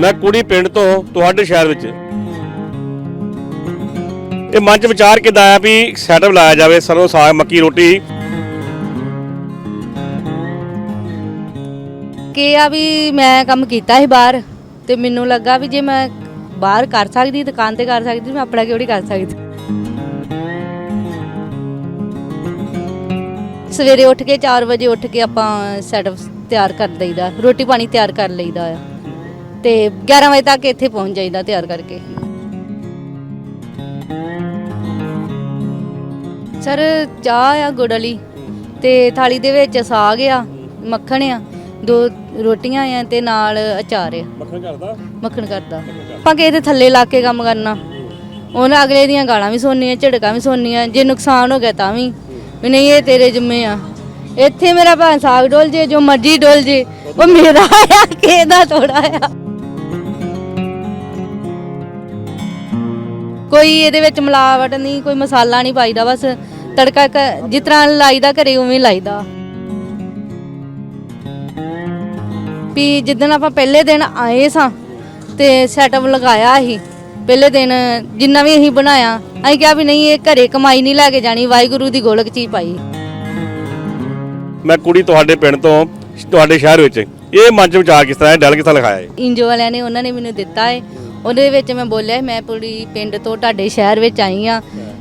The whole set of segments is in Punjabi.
ਮੈਂ ਕੁੜੀ ਪਿੰਡ ਤੋਂ ਤੁਹਾਡੇ ਸ਼ਹਿਰ ਵਿੱਚ। ਇਹ ਮਨ ਚ ਵਿਚਾਰ ਕਿੱਦਾਂ ਆਇਆ ਵੀ ਸੈਟਅਪ ਲਾਇਆ ਜਾਵੇ, ਸਰੋਂ, ਸਾਗ, ਮੱਕੀ, ਰੋਟੀ? ਕਿ ਆ ਵੀ ਮੈਂ ਕੰਮ ਕੀਤਾ ਸੀ ਬਾਹਰ ਤੇ ਮੈਨੂੰ ਲੱਗਾ ਵੀ ਜੇ ਮੈਂ ਬਾਹਰ ਕਰ ਸਕਦੀ, ਦੁਕਾਨ ਤੇ ਕਰ ਸਕਦੀ, ਮੈਂ ਆਪਣਾ ਕਿਉਂ ਨਹੀਂ ਕਰ ਸਕਦੀ? ਸਵੇਰੇ ਉੱਠ ਕੇ 4 ਵਜੇ ਉੱਠ ਕੇ ਆਪਾਂ ਸੈਟਅਪ ਤਿਆਰ ਕਰ ਦਈਦਾ, ਰੋਟੀ ਪਾਣੀ ਤਿਆਰ ਕਰ ਲਈਦਾ ਆ। ਤੇ 11 ਵਜੇ ਤੱਕ ਇੱਥੇ ਪਹੁੰਚ ਜਾਈਦਾ ਤਿਆਰ ਕਰਕੇ। ਸਰ ਚਾਹ ਆ ਗੁੜ ਵਾਲੀ ਤੇ ਥਾਲੀ ਦੇ ਵਿੱਚ ਸਾਗ ਆ ਮੱਖਣ ਆ ਦੋ ਰੋਟੀਆਂ ਆ ਤੇ ਨਾਲ ਅਚਾਰ ਆ। ਮੱਖਣ ਕਰਦਾ? ਮੱਖਣ ਕਰਦਾ। ਆਪਾਂ ਕਿਸੇ ਦੇ ਥੱਲੇ ਲਾ ਕੇ ਕੰਮ ਕਰਨਾ। ਉਹਨਾਂ ਅਗਲੇ ਦੀਆਂ ਗਾਲਾਂ ਵੀ ਸੁਣਨੀਆਂ ਝੜਕਾਂ ਵੀ ਸੁਣਨੀਆਂ ਜੇ ਨੁਕਸਾਨ ਹੋ ਗਿਆ ਤਾਂ ਵੀ। ਵੀ ਨਹੀਂ ਇਹ ਤੇਰੇ ਜਿੰਮੇ ਆ। ਇੱਥੇ ਮੇਰਾ ਭਾਂ ਸਾਗ ਡੋਲ ਜੇ, ਜੋ ਮਰਜ਼ੀ ਡੋਲ ਜੇ। ਉਹ ਮੇਰਾ ਆ ਕਿਸੇ ਥੋੜਾ ਆ? ਕੋਈ ਇਹਦੇ ਵਿੱਚ ਮਿਲਾਵਟ ਨਹੀਂ, ਕੋਈ ਮਸਾਲਾ ਨਹੀਂ ਪਾਈਦਾ, ਬਸ ਤੜਕਾ ਕ- ਜਿਸ ਤਰ੍ਹਾਂ ਲਾਈਦਾ ਘਰੇ, ਉਵੇਂ ਹੀ ਲਾਈਦਾ। ਵੀ ਜਿੱਦਣ ਆਪਾਂ ਪਹਿਲੇ ਦਿਨ ਆਏ ਸਾਂ, ਤੇ ਸੈਟਅਪ ਲਗਾਇਆ ਸੀ, ਪਹਿਲੇ ਦਿਨ ਜਿੰਨਾ ਵੀ ਅਸੀਂ ਬਣਾਇਆ, ਅਸੀਂ ਕਿਹਾ ਵੀ ਨਹੀਂ, ਇਹ ਘਰੇ ਕਮਾਈ ਨਹੀਂ ਲੈ ਕੇ ਜਾਣੀ, ਵਾਹਿਗੁਰੂ ਦੀ ਗੋਲਕ ਚੀਜ਼ ਪਾਈ। ਮੈਂ ਕੁੜੀ ਤੁਹਾਡੇ ਪਿੰਡ ਤੋਂ, ਤੁਹਾਡੇ ਸ਼ਹਿਰ ਵਿੱਚ। ਇਹ ਮਨ ਚ ਵਿਚਾਰ ਕਿਸ ਤਰ੍ਹਾਂ ਹੈ ਡਲ ਕਿਸ ਤਰ੍ਹਾਂ ਲਿਖਾਇਆ ਹੈ? ਇੰਜੋ ਵਾਲਿਆਂ ਨੇ, ਉਹਨਾਂ ਨੇ ਮੈਨੂੰ ਦਿੱਤਾ ਹੈ। ਉਹਦੇ ਵਿੱਚ ਮੈਂ ਬੋਲਿਆ, ਮੈਂ ਪੂਰੀ ਪਿੰਡ ਤੋਂ ਤੁਹਾਡੇ ਸ਼ਹਿਰ ਵਿੱਚ ਆਈ ਆ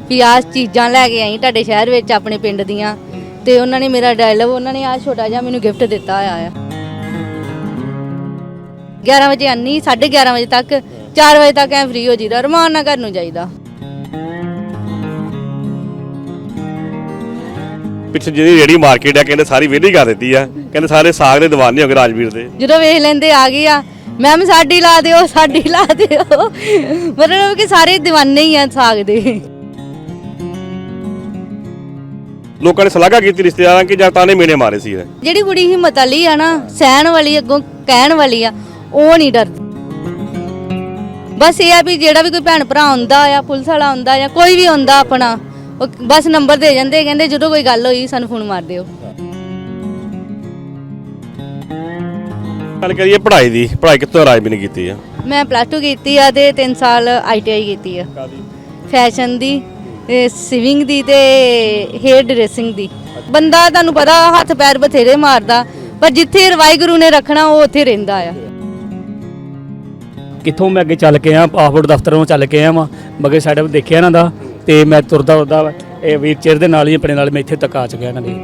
ਵੀ ਆਹ ਚੀਜ਼ਾਂ ਲੈ ਕੇ ਆਈ ਤੁਹਾਡੇ ਸ਼ਹਿਰ ਵਿੱਚ ਆਪਣੇ ਪਿੰਡ ਦੀਆਂ। ਤੇ ਉਹਨਾਂ ਨੇ ਮੇਰਾ ਡਾਇਲੌਗ ਉਹਨਾਂ ਨੇ ਆ ਛੋਟਾ ਜਿਹਾ ਮੈਨੂੰ ਗਿਫਟ ਦਿੱਤਾ ਹੋਇਆ ਆ। 11 ਵਜੇ ਆਨੀ 11:30 ਵਜੇ ਤੱਕ 4 ਵਜੇ ਤੱਕ ਐ ਫ੍ਰੀ ਹੋ ਜੀਦਾ ਰਮਾਨ ਨਾਲ ਘਰ ਨੂੰ ਜਾਈਦਾ। ਪਿੱਛੇ ਜਿਹੜੀ ਰੇੜੀ ਮਾਰਕੀਟ ਆ ਕਹਿੰਦੇ ਸਾਰੀ ਵਿਹਲੀ ਕਰ ਦਿੱਤੀ ਆ। ਕਹਿੰਦੇ ਸਾਰੇ ਸਾਗ ਦੇ ਦੀਵਾਨੇ ਹੋ ਗਏ ਰਾਜਵੀਰ ਦੇ। ਜਦੋਂ ਵੇਖ ਲੈਂਦੇ ਆ ਗਈ ਆ ਮੈਮ ਸਾਡੀ ਲਾ ਦਿਓ ਸਾਡੀ ਲਾ ਦਿਓ। ਮਤਲਬ ਕਿ ਸਾਰੇ دیਵਾਨੇ ਹੀ ਆ ਸਾਗ ਦੇ। ਲੋਕਾਂ ਨੇ ਸਲਾਹਾਂ ਕੀਤੀ ਰਿਸ਼ਤੇਦਾਰਾਂ ਕਿ ਜਾਂ ਤਾਨੇ ਮੇਨੇ ਮਾਰੇ ਸੀ ਇਹ। ਜਿਹੜੀ ਕੁੜੀ ਹਿੰਮਤ ਵਾਲੀ ਆ ਨਾ ਸਹਿਣ ਵਾਲੀ ਅੱਗੋਂ ਕਹਿਣ ਵਾਲੀ ਆ ਉਹ ਨਹੀਂ ਡਰਦੀ। ਬਸ ਇਹ ਆ ਵੀ ਜਿਹੜਾ ਵੀ ਕੋਈ ਭੈਣ ਭਰਾ ਆਉਂਦਾ ਆ ਪੁਲਿਸ ਵਾਲਾ ਆਉਂਦਾ ਜਾਂ ਕੋਈ ਵੀ ਆਉਂਦਾ ਆਪਣਾ ਉਹ ਬਸ ਨੰਬਰ ਦੇ ਜਾਂਦੇ ਕਹਿੰਦੇ ਜਦੋਂ ਕੋਈ ਗੱਲ ਹੋਈ ਸਾਨੂੰ ਫੋਨ ਮਾਰ ਦਿਓ। ਗੱਲ ਕਰੀਏ ਪੜ੍ਹਾਈ ਦੀ ਪੜ੍ਹਾਈ ਕਿੱਥੋਂ ਰਾਜਵੀਰ ਨੇ ਕੀਤੀ ਆ? ਮੈਂ ਪਲੱਸ 2 ਕੀਤੀ ਆ ਤੇ 3 ਸਾਲ ਆਈਟੀਆਈ ਕੀਤੀ ਆ। ਫੈਸ਼ਨ ਦੀ ਸਿਵਿੰਗ ਦੀ ਤੇ ਹੇਅਰ ਡਰੈਸਿੰਗ ਦੀ। ਬੰਦਾ ਤੁਹਾਨੂੰ ਪਤਾ ਹੱਥ ਪੈਰ ਬਥੇਰੇ ਮਾਰਦਾ ਪਰ ਜਿੱਥੇ ਵਾਹਿਗੁਰੂ ਨੇ ਰੱਖਣਾ ਉਹ ਉੱਥੇ ਰਹਿੰਦਾ ਆ। ਕਿੱਥੋਂ ਮੈਂ ਅੱਗੇ ਚੱਲ ਕੇ ਆ ਪਾਸਪੋਰਟ ਦਫ਼ਤਰੋਂ ਚੱਲ ਕੇ ਆ ਵਾਂ ਮਗੇ ਸਾਈਡ ਦੇਖਿਆ ਇਹਨਾਂ ਦਾ। ਤੇ ਮੈਂ ਤੁਰਦਾ ਤੁਰਦਾ ਇਹ ਵੀਰ ਚੇਅਰ ਦੇ ਨਾਲ ਹੀ ਆਪਣੇ ਨਾਲ ਮੈਂ ਇੱਥੇ ਤੱਕ ਆ ਚੁੱਕਿਆ ਇਹਨਾਂ ਦੀ।